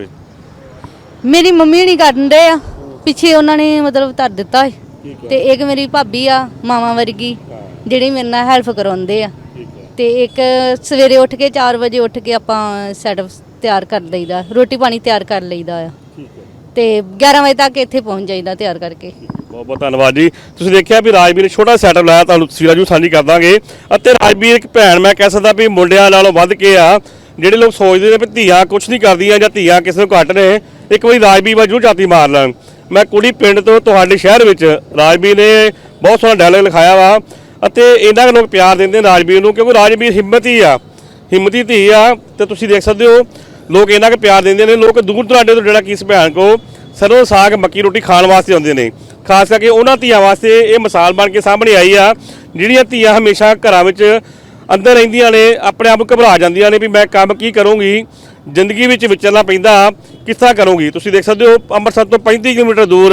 ਮੇਰੀ ਮੰਮੀ ਨਹੀਂ ਕਰਨ ਦੇ ਆ। ਪਿੱਛੇ ਉਹਨਾਂ ਨੇ ਮਤਲਬ ਧਰ ਦਿੱਤਾ ਹੈ ਤੇ ਇੱਕ ਮੇਰੀ ਭਾਬੀ ਆ ਮਾਵਾ ਵਰਗੀ ਜਿਹੜੀ ਮੇਰੇ ਨਾਲ ਹੈਲਪ ਕਰਾਉਂਦੇ ਆ। ਤੇ ਇੱਕ ਸਵੇਰੇ ਉੱਠ ਕੇ 4 ਵਜੇ ਉੱਠ ਕੇ ਆਪਾਂ ਸੈਟਅਪ ਤਿਆਰ ਕਰ ਲਈਦਾ। ਰੋਟੀ ਪਾਣੀ ਤਿਆਰ ਕਰ ਲਈਦਾ ਆ। ਤੇ 11 ਵਜੇ ਤੱਕ ਇੱਥੇ ਪਹੁੰਚ ਜਾਈਦਾ ਤਿਆਰ ਕਰਕੇ। ਬਹੁਤ ਬਹੁਤ ਧੰਨਵਾਦ ਜੀ। ਤੁਸੀਂ ਦੇਖਿਆ ਵੀ ਰਾਜਵੀਰ ਨੇ ਛੋਟਾ ਸੈਟਅਪ ਲਾਇਆ, ਤੁਹਾਨੂੰ ਤਸਵੀਰਾਂ ਜੂ ਸਾਂਝੀ ਕਰ ਦਾਂਗੇ। ਅਤੇ ਰਾਜਵੀਰ ਇੱਕ ਭੈਣ, ਮੈਂ ਕਹਿ ਸਕਦਾ ਵੀ ਮੁੰਡਿਆਂ ਨਾਲੋਂ ਵੱਧ ਕੇ ਆ, ਜਿਹੜੇ ਲੋਕ ਸੋਚਦੇ ਨੇ ਵੀ ਧੀਆਂ ਕੁਝ ਨਹੀਂ ਕਰਦੀਆਂ ਜਾਂ ਧੀਆਂ ਕਿਸੇ ਨੂੰ ਘੱਟ ਨੇ, ਇੱਕ ਵਾਰੀ ਰਾਜਵੀਰ ਵੱਲ ਜ਼ਰੂਰ ਝਾਤੀ ਮਾਰ ਲੈਣ। ਮੈਂ ਕੁੜੀ ਪਿੰਡ ਤੋਂ ਤੁਹਾਡੇ ਸ਼ਹਿਰ ਵਿੱਚ, ਰਾਜਵੀਰ ਨੇ ਬਹੁਤ ਸੋਹਣਾ ਡਾਇਲੌਗ ਲਿਖਾਇਆ ਵਾ, ਅਤੇ ਇਹਨਾਂ ਲੋਕ ਪਿਆਰ ਦਿੰਦੇ ਨੇ ਰਾਜਵੀਰ ਨੂੰ, ਕਿਉਂਕਿ ਰਾਜਵੀਰ ਹਿੰਮਤੀ ਆ, ਹਿੰਮਤੀ ਧੀ ਆ, ਤੇ ਤੁਸੀਂ ਦੇਖ ਸਕਦੇ ਹੋ, ਲੋਕ ਇਹਨਾਂ ਕੁ ਪਿਆਰ ਦਿੰਦੇ ਨੇ, ਲੋਕ ਦੂਰ ਦੁਰਾਡੇ ਤੋਂ ਜਿਹੜਾ ਕਿ ਇਸ ਭੈਣ ਕੋ ਸਰੋਂ ਸਾਗ ਮੱਕੀ ਰੋਟੀ ਖਾਣ ਵਾਸਤੇ ਆਉਂਦੇ ਨੇ। ਖਾਸ ਕਰਕੇ ਉਹਨਾਂ ਧੀਆਂ ਵਾਸਤੇ ਇਹ ਮਿਸਾਲ ਬਣ ਕੇ ਸਾਹਮਣੇ ਆਈ ਆ ਜਿਹੜੀਆਂ ਧੀਆਂ ਹਮੇਸ਼ਾ ਘਰਾਂ ਵਿੱਚ ਅੰਦਰ ਰਹਿੰਦੀਆਂ ਨੇ ਆਪਣੇ ਆਪ ਨੂੰ ਘਬਰਾ ਜਾਂਦੀਆਂ ਨੇ ਵੀ ਮੈਂ ਕੰਮ ਕੀ ਕਰੂੰਗੀ ਜ਼ਿੰਦਗੀ ਵਿੱਚ ਵਿਚਰਨਾ ਪੈਂਦਾ ਤਰ੍ਹਾਂ ਕਰੂੰਗੀ? ਤੁਸੀਂ ਦੇਖ ਸਕਦੇ ਹੋ ਅੰਮ੍ਰਿਤਸਰ ਤੋਂ 35 ਕਿਲੋਮੀਟਰ ਦੂਰ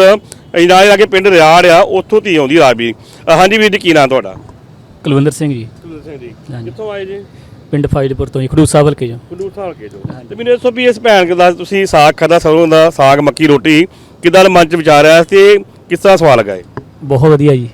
ਇਨਾਲੇ ਲਾਗੇ ਪਿੰਡ ਰਿਆੜ ਆ ਉੱਥੋਂ ਧੀ ਆਉਂਦੀ ਅ, ਹਾਂਜੀ ਵੀਰ ਜੀ ਕੀ ਨਾਂ ਤੁਹਾਡਾ? ਕੁਲਵਿੰਦਰ ਸਿੰਘ ਜੀ। ਸਿੰਘ ਜੀ। ਕਿੱਥੋਂ ਆਏ ਜੀ? ਪਿੰਡ ਫਾਈਲਪੁਰ ਤੋਂ ਖਡੂਰ ਸਾਹਿਬ ਹਲਕੇ ਜੋ ਖਡੂਰ ਸਾਹਿਬ ਕੇ ਜੋ ਤੇ ਮੈਨੂੰ ਦੱਸੋ ਵੀ ਇਸ ਭੈਣ ਦਾ ਤੁਸੀਂ ਸਾਗ ਖਾਦਾ ਸਰੋਂ ਦਾ ਸਾਗ ਮੱਕੀ ਰੋਟੀ ਕਿਦਾਂ ਮਨ ਚ ਵਿਚਾਰ ਆਇਆ ਤੇ ਕਿਸ ਤਰ੍ਹਾਂ ਸਵਾਲ ਲਗਾਏ? ਬਹੁਤ ਵਧੀਆ ਜੀ।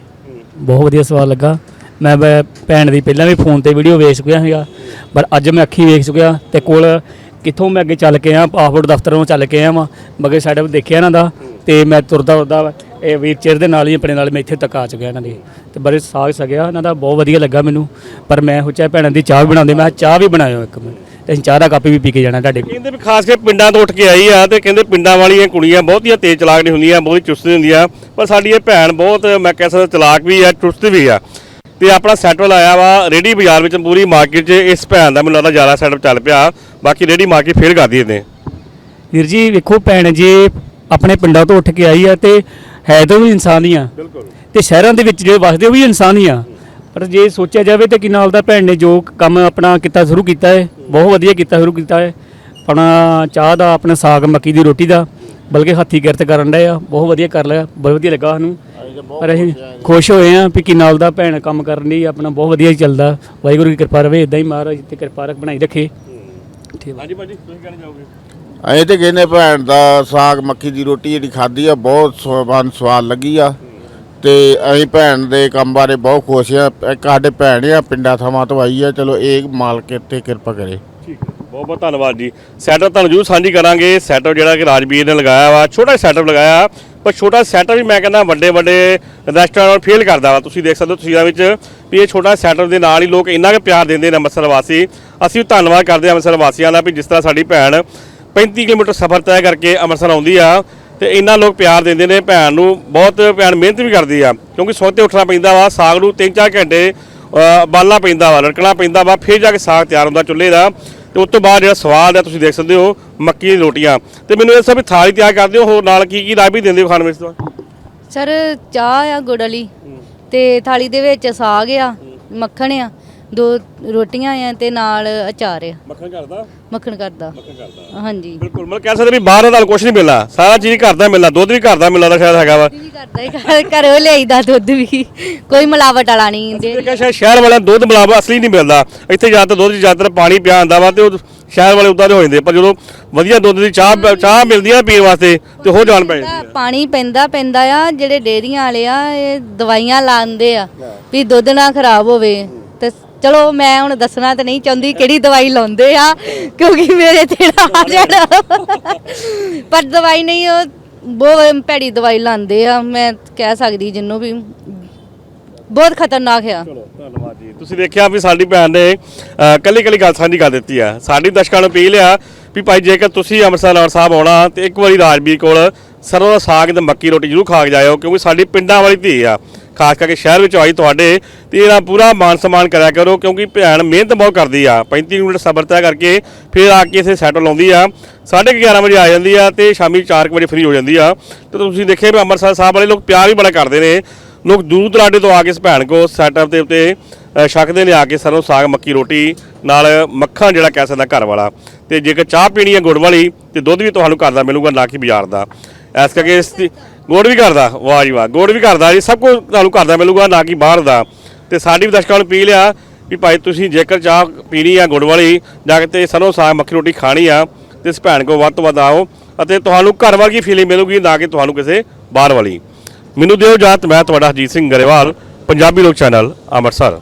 ਬਹੁਤ ਵਧੀਆ ਸਵਾਲ ਲੱਗਾ। ਮੈਂ ਬ- ਭੈਣ ਦੀ ਪਹਿਲਾਂ ਵੀ ਫੋਨ ਤੇ ਵੀਡੀਓ ਵੇਖ ਚੁੱਕਿਆ ਸੀਗਾ, ਪਰ ਅੱਜ ਮੈਂ ਅੱਖੀ ਵੇਖ ਚੁੱਕਿਆ ਤੇ ਕੋਲ ਕਿੱਥੋਂ ਮੈਂ ਅੱਗੇ ਚੱਲ ਕੇ ਆ ਪਾਸਪੋਰਟ ਦਫ਼ਤਰੋਂ ਚੱਲ ਕੇ ਆਇਆ ਵਾਂ ਮਗੇ ਸਾਈਡ ਦੇਖਿਆ ਇਹਨਾਂ ਦਾ ਤੇ ਮੈਂ ਤੁਰਦਾ ਤੁਰਦਾ ਇਹ ਵੀਰ ਚੇਅਰ ਦੇ ਨਾਲ ਹੀ ਆਪਣੇ ਨਾਲ ਮੈਂ ਇੱਥੇ ਤੱਕ ਆ ਚੁੱਕਿਆ ਇਹਨਾਂ ਦੇ। ਤੇ ਬੜੇ ਸਾਗ ਸਗਿਆ, ਇਹਨਾਂ ਦਾ ਬਹੁਤ ਵਧੀਆ ਲੱਗਾ ਮੈਨੂੰ। ਪਰ ਮੈਂ ਸੋਚਿਆ ਭੈਣਾਂ ਦੀ ਚਾਹ ਵੀ ਬਣਾਉਂਦੇ, ਮੈਂ ਕਿਹਾ ਚਾਹ ਵੀ ਬਣਾਇਓ ਇੱਕ ਮਿੰਟ। ਤੇ ਅਸੀਂ ਚਾਹ ਦਾ ਕੱਪ ਵੀ ਪੀ ਕੇ ਜਾਣਾ ਤੁਹਾਡੇ ਕੋਲ। ਕਹਿੰਦੇ ਵੀ ਖਾਸ ਕੇ ਪਿੰਡਾਂ ਤੋਂ ਉੱਠ ਕੇ ਆਈ ਆ ਤੇ ਕਹਿੰਦੇ ਪਿੰਡਾਂ ਵਾਲੀਆਂ ਕੁੜੀਆਂ ਬਹੁਤੀਆਂ ਤੇਜ਼ ਚਲਾਕ ਨਹੀਂ ਹੁੰਦੀਆਂ ਬਹੁਤ ਚੁਸਤ ਹੁੰਦੀਆਂ। ਪਰ ਸਾਡੀ ਇਹ ਭੈਣ ਬਹੁਤ ਮੈਂ ਕਹਿ ਸਕਦਾ ਚਲਾਕ ਵੀ ਆ ਚੁਸਤ ਵੀ ਆ। ਤੇ ਆਪਣਾ ਸੈਟਲ ਲਾਇਆ ਵਾ ਰੇੜੀ ਬਾਜ਼ਾਰ ਵਿੱਚ ਪੂਰੀ ਮਾਰਕੀਟ 'ਚ ਇਸ ਭੈਣ ਦਾ ਮੈਨੂੰ ਲੱਗਦਾ ਜ਼ਿਆਦਾ ਸੈਟਅਪ ਚੱਲ ਪਿਆ। ਬਾਕੀ ਰੇੜੀ ਮਾਰਕੀਟ ਫੇਰ ਕਰਦੀ ਇਹਨੇ। ਵੀਰ ਜੀ ਵੇਖੋ ਭੈਣ ਜੇ ਆਪਣੇ ਪਿੰਡਾਂ ਤੋਂ ਉੱਠ ਕੇ ਆਈ ਆ ਤੇ ਹੈ ਤਾਂ ਵੀ ਇਨਸਾਨ ਹੀ ਆ। ਬਿਲਕੁਲ। ਤੇ ਸ਼ਹਿਰਾਂ ਦੇ ਵਿੱਚ ਜਿਹੜੇ ਵਸਦੇ ਉਹ ਵੀ ਇਨਸਾਨ ਹੀ ਆ। ਪਰ ਜੇ ਸੋਚਿਆ ਜਾਵੇ ਤੇ ਕਿ ਨਾਲ ਦਾ ਭੈਣ ਨੇ ਜੋ ਕੰਮ ਆਪਣਾ ਕੀਤਾ ਸ਼ੁਰੂ ਕੀਤਾ ਹੈ ਬਹੁਤ ਵਧੀਆ ਕੀਤਾ ਸ਼ੁਰੂ ਕੀਤਾ ਹੈ। ਆਪਣਾ ਚਾਹ ਦਾ ਆਪਣਾ ਸਾਗ ਮੱਕੀ ਦੀ ਰੋਟੀ ਦਾ ਬਲਕਿ ਹੱਥੀ ਕਿਰਤ ਕਰਨ ਡਏ ਆ ਬਹੁਤ ਵਧੀਆ ਕਰ ਲਿਆ ਬਹੁਤ ਵਧੀਆ ਲੱਗਾ ਸਾਨੂੰ। ਪਰ ਅਸੀਂ ਖੁਸ਼ ਹੋਏ ਆ ਵੀ ਕਿ ਨਾਲ ਦਾ ਭੈਣ ਕੰਮ ਕਰਨ ਦੀ ਆਪਣਾ ਬਹੁਤ ਵਧੀਆ ਹੀ ਚੱਲਦਾ। ਵਾਹਿਗੁਰੂ ਦੀ ਕਿਰਪਾ ਰਵੇ ਇਦਾਂ ਹੀ ਮਹਾਰਾਜ ਤੇ ਕਿਰਪਾ ਰੱਖ ਬਣਾਈ ਰੱਖੇ। ਠੀਕ। ਹਾਂਜੀ ਭਾਜੀ ਤੁਸੀਂ ਕਹਿਣਾ ਚਾਹੋਗੇ? ਅਸੀਂ ਤੇ ਕਹਿੰਦੇ ਭੈਣ ਦਾ ਸਾਗ ਮੱਕੀ ਦੀ ਰੋਟੀ ਜਿਹੜੀ ਖਾਧੀ ਆ ਬਹੁਤ ਸਵਾਦ ਸਵਾਦ ਲੱਗੀ ਆ। ਤੇ ਅਸੀਂ ਭੈਣ ਦੇ ਕੰਮ ਬਾਰੇ ਬਹੁਤ ਖੁਸ਼ ਆ ਇੱਕ ਸਾਡੇ ਭੈਣ ਆ, ਪਿੰਡਾਂ ਥਾਵਾਂ ਤੋਂ ਆਈ ਆ। ਚਲੋ, ਇਹ ਮਾਲਕ ਤੇ ਕਿਰਪਾ ਕਰੇ। ਠੀਕ ਹੈ ਬਹੁਤ ਬਹੁਤ ਧੰਨਵਾਦ ਜੀ। ਸੈਟਅਪ ਤੁਹਾਨੂੰ ਜਰੂਰ ਸਾਂਝੀ ਕਰਾਂਗੇ। ਸੈਟਅਪ ਜਿਹੜਾ ਕਿ ਰਾਜਵੀਰ ਨੇ ਲਗਾਇਆ ਵਾ, ਛੋਟਾ ਸੈਟਅਪ ਲਗਾਇਆ। ਪਰ ਛੋਟਾ ਸੈਟਅਪ ਵੀ ਮੈਂ ਕਹਿੰਦਾ ਵੱਡੇ ਵੱਡੇ ਰੈਸਟੋਰੈਂਟ ਨਾਲ ਫੇਲ ਕਰਦਾ ਵਾ। ਤੁਸੀਂ ਦੇਖ ਸਕਦੇ ਹੋ ਤਸਵੀਰਾਂ ਵਿੱਚ ਵੀ ਇਹ ਛੋਟਾ ਸੈਟਅਪ ਦੇ ਨਾਲ ਹੀ ਲੋਕ ਇੰਨਾ ਕੁ ਪਿਆਰ ਦਿੰਦੇ ਨੇ ਅੰਮ੍ਰਿਤਸਰ ਵਾਸੀ। ਅਸੀਂ ਵੀ ਧੰਨਵਾਦ ਕਰਦੇ ਹਾਂ ਅੰਮ੍ਰਿਤਸਰ ਵਾਸੀਆਂ ਦਾ ਵੀ ਜਿਸ ਤਰ੍ਹਾਂ ਸਾਡੀ ਭੈਣ 35 ਕਿਲੋਮੀਟਰ ਸਫ਼ਰ ਤੈਅ ਕਰਕੇ ਅੰਮ੍ਰਿਤਸਰ ਆਉਂਦੀ ਆ। ਤੇ ਇੰਨਾ ਲੋਕ ਪਿਆਰ ਦਿੰਦੇ ਨੇ, ਭੈਣ ਨੂੰ ਬਹੁਤ ਭੈਣ ਮਿਹਨਤ ਵੀ ਕਰਦੀ ਆ, ਕਿਉਂਕਿ ਸੌਤੇ ਉੱਠਣਾ ਪੈਂਦਾ ਵਾ, ਸਾਗ ਨੂੰ 3-4 ਘੰਟੇ ਬਾਲਣਾ ਪੈਂਦਾ ਵਾ ਲੜਕਣਾ ਪੈਂਦਾ ਵਾ, ਫਿਰ ਜਾ ਕੇ ਸਾਗ ਤਿਆਰ ਹੁੰਦਾ ਚੁੱਲ੍ਹੇ ਦਾ, ਤੇ ਉਸ ਤੋਂ ਬਾਅਦ ਜਿਹੜਾ ਸਵਾਦ ਆ, ਤੁਸੀਂ ਦੇਖ ਸਕਦੇ ਹੋ, ਮੱਕੀ ਦੀ ਰੋਟੀਆਂ। ਤੇ ਮੈਨੂੰ ਇਹ ਸਭ ਵੀ ਥਾਲੀ ਤਿਆਰ ਕਰਦੇ ਹੋ, ਹੋਰ ਨਾਲ ਕੀ ਕੀ ਰਾਹ ਵੀ ਦਿੰਦੇ ਹੋ ਖਾਣ ਵਿੱਚ ਤੋਂ ਸਰ, ਚਾਹ ਆ ਗੁੜ ਵਾਲੀ, ਤੇ ਥਾਲੀ ਦੇ ਵਿੱਚ ਸਾਗ ਆ, ਮੱਖਣ ਆ ਦੋ ਰੋਟੀਆਂ ਆ ਤੇ ਨਾਲ ਅਚਾਰ ਆ। ਮੱਖਣ ਕਰਦਾ ਮੱਖਣ ਕਰਦਾ ਮੱਖਣ ਕਰਦਾ ਹਾਂਜੀ। ਬਿਲਕੁਲ ਮੈਂ ਕਹਿ ਸਕਦਾ ਵੀ ਬਾਹਰ ਦਾ ਕੁਝ ਨਹੀਂ ਮਿਲਣਾ ਸਾਰਾ ਚੀਜ਼ ਘਰ ਦਾ ਮਿਲਣਾ ਦੁੱਧ ਵੀ ਘਰ ਦਾ ਮਿਲਦਾ ਸ਼ਾਇਦ ਹੈਗਾ ਵਾ। ਵੀ ਕਰਦਾ ਹੀ ਘਰ- ਲਿਆਈਦਾ ਦੁੱਧ ਵੀ। ਕੋਈ ਮਿਲਾਵਟ ਵਾਲਾ ਨਹੀਂ ਦੇ ਇਹ ਸ਼ਾਇਦ ਸ਼ਹਿਰ ਵਾਲਿਆਂ ਨੂੰ ਦੁੱਧ ਮਿਲਾਵਟ ਅਸਲੀ ਨਹੀਂ ਮਿਲਦਾ। ਇੱਥੇ ਜ਼ਿਆਦਾਤਰ ਦੁੱਧ 'ਚ ਜ਼ਿਆਦਾਤਰ ਪਾਣੀ ਪਿਆ ਹੁੰਦਾ ਵਾ ਤੇ ਉਹ ਸ਼ਹਿਰ ਵਾਲੇ ਉਦਾਂ ਦੇ ਹੋ ਜਾਂਦੇ ਪਰ ਜਦੋਂ ਵਧੀਆ ਦੁੱਧ ਦੀ ਚਾਹ ਚਾਹ ਮਿਲਦੀ ਆ ਪੀਣ ਵਾਸਤੇ ਤੇ ਹੋਰ ਜਾਣ ਪੈ ਜਾਂਦੀ ਆ। ਪਾਣੀ ਪੈਂਦਾ ਪੈਂਦਾ ਆ ਜਿਹੜੇ ਡੇਰੀਆਂ ਵਾਲੇ ਆ ਇਹ ਦਵਾਈਆਂ ਲਾਉਂਦੇ ਆ ਵੀ ਦੁੱਧ ਨਾ ਖਰਾਬ ਹੋਵੇ ਤੇ ਚਲੋ ਮੈਂ ਹੁਣ ਦੱਸਣਾ ਤੇ ਨਹੀਂ ਚਾਹੁੰਦੀ ਕਿਹੜੀ ਦਵਾਈ ਲਾਉਂਦੇ ਆ, ਕਿਉਂਕਿ ਮੇਰੇ ਤੇ ਨਾ ਆ ਜਾਣਾ। ਪਰ ਦਵਾਈ ਨਹੀਂ, ਉਹ ਬਹੁਤ ਭੈੜੀ ਦਵਾਈ ਲਾਉਂਦੇ ਆ, ਮੈਂ ਕਹਿ ਸਕਦੀ ਜਿੰਨੂੰ ਵੀ। ਬਹੁਤ ਖਤਰਨਾਕ ਆ। ਚਲੋ, ਧੰਨਵਾਦ ਜੀ। ਤੁਸੀਂ ਦੇਖਿਆ ਵੀ ਸਾਡੀ ਭੈਣ ਨੇ ਕੱਲੀ ਕੱਲੀ ਗੱਲ ਸਾਂਝੀ ਕਰ ਦਿੱਤੀ ਆ। ਸਾਡੀ ਦਰਸ਼ਕਾਂ ਨੂੰ ਅਪੀਲ ਆ ਵੀ ਭਾਈ ਜੇਕਰ ਤੁਸੀਂ ਅੰਮ੍ਰਿਤਸਰ ਲੌਰ ਸਾਹਿਬ ਆਉਣਾ, ਤੇ ਇੱਕ ਵਾਰੀ ਰਾਜਵੀਰ ਕੋਲ ਸਰੋਂ ਦਾ ਸਾਗ ਤੇ ਮੱਕੀ ਰੋਟੀ ਜ਼ਰੂਰ ਖਾ ਕੇ ਜਾਇਓ, ਕਿਉਂਕਿ ਸਾਡੀ ਪਿੰਡਾਂ ਵਾਲੀ ਧੀ ਆ। ਖਾਸ ਕਰਕੇ ਸ਼ਹਿਰ ਵਿੱਚ ਆਈ ਤੁਹਾਡੇ ਤੇ ਇਹਦਾ ਪੂਰਾ ਮਾਨ ਸਨਮਾਨ ਕਰਿਆ ਕਰੋ ਕਿਉਂਕਿ ਭੈਣ ਮਿਹਨਤ ਬਹੁਤ ਕਰਦੀ ਆ। 35 ਮਿੰਟ ਸਬਰ ਤੈਅ ਕਰਕੇ ਫਿਰ ਆ ਕੇ ਇਥੇ ਸੈਟਲ ਲਾਉਂਦੀ ਆ। 11:30 ਵਜੇ ਆ ਜਾਂਦੀ ਆ ਤੇ ਸ਼ਾਮੀ 4 ਵਜੇ ਫ੍ਰੀ ਹੋ ਜਾਂਦੀ ਆ। ਤੇ ਤੁਸੀਂ ਦੇਖਿਆ ਵੀ ਅੰਮ੍ਰਿਤਸਰ ਸਾਹਿਬ ਵਾਲੇ ਲੋਕ ਪਿਆਰ ਵੀ ਬੜਾ ਕਰਦੇ ਨੇ। ਲੋਕ ਦੂਰ ਦਰਾਡੇ ਤੋਂ ਆ ਕੇ ਇਸ ਭੈਣ ਕੋ ਸੈਟਅਪ ਦੇ ਉੱਤੇ ਅ, ਛਕਦੇ ਨੇ ਆ ਕੇ ਸਰੋਂ ਸਾਗ ਮੱਕੀ ਰੋਟੀ ਨਾਲ ਮੱਖਣ ਜਿਹੜਾ ਕਹਿ ਸਕਦਾ ਘਰ ਵਾਲਾ। ਤੇ ਜੇਕਰ ਚਾਹ ਪੀਣੀ ਹੈ ਗੁੜ ਵਾਲੀ ਤੇ ਦੁੱਧ ਵੀ ਤੁਹਾਨੂੰ ਘਰ ਦਾ ਮਿਲੂਗਾ ਨਾ ਕਿ ਬਾਜ਼ਾਰ ਦਾ। ਐਸ ਕਰਕੇ ਇਸ ਦੀ ਗੁੜ ਵੀ ਘਰ ਦਾ ਵਾਹ ਜੀ ਵਾਹ, ਗੋੜ ਵੀ ਘਰ ਦਾ ਜੀ, ਸਭ ਕੁਝ ਤੁਹਾਨੂੰ ਘਰ ਦਾ ਮਿਲੂਗਾ, ਨਾ ਕਿ ਬਾਹਰ ਦਾ। ਤੇ ਸਾਡੀ ਵੀ ਦਰਸ਼ਕਾਂ ਨੂੰ ਅਪੀਲ ਆ ਵੀ ਭਾਈ ਤੁਸੀਂ ਜੇਕਰ ਚਾਹ ਪੀਣੀ ਆ ਗੁੜ ਵਾਲੀ, ਜਾਂ ਕਿਤੇ ਤੇ ਸਰੋਂ, ਸਾਗ ਮੱਕੀ ਰੋਟੀ ਖਾਣੀ ਆ, ਤੇ ਇਸ ਭੈਣ ਕੋ ਵੱਧ ਤੋਂ ਵੱਧ ਆਓ, ਅਤੇ ਤੁਹਾਨੂੰ ਘਰ ਵਰਗੀ ਫੀਲਿੰਗ ਮਿਲੂਗੀ, ਨਾ ਕਿ ਤੁਹਾਨੂੰ ਕਿਸੇ ਬਾਹਰ ਵਾਲੀ। ਮੈਨੂੰ ਦਿਓ ਜਾਤ ਮੈਂ ਤੁਹਾਡਾ ਹਰਜੀਤ ਸਿੰਘ ਗਰੇਵਾਲ, ਪੰਜਾਬੀ ਲੋਕ ਚੈਨਲ, ਅੰਮ੍ਰਿਤਸਰ।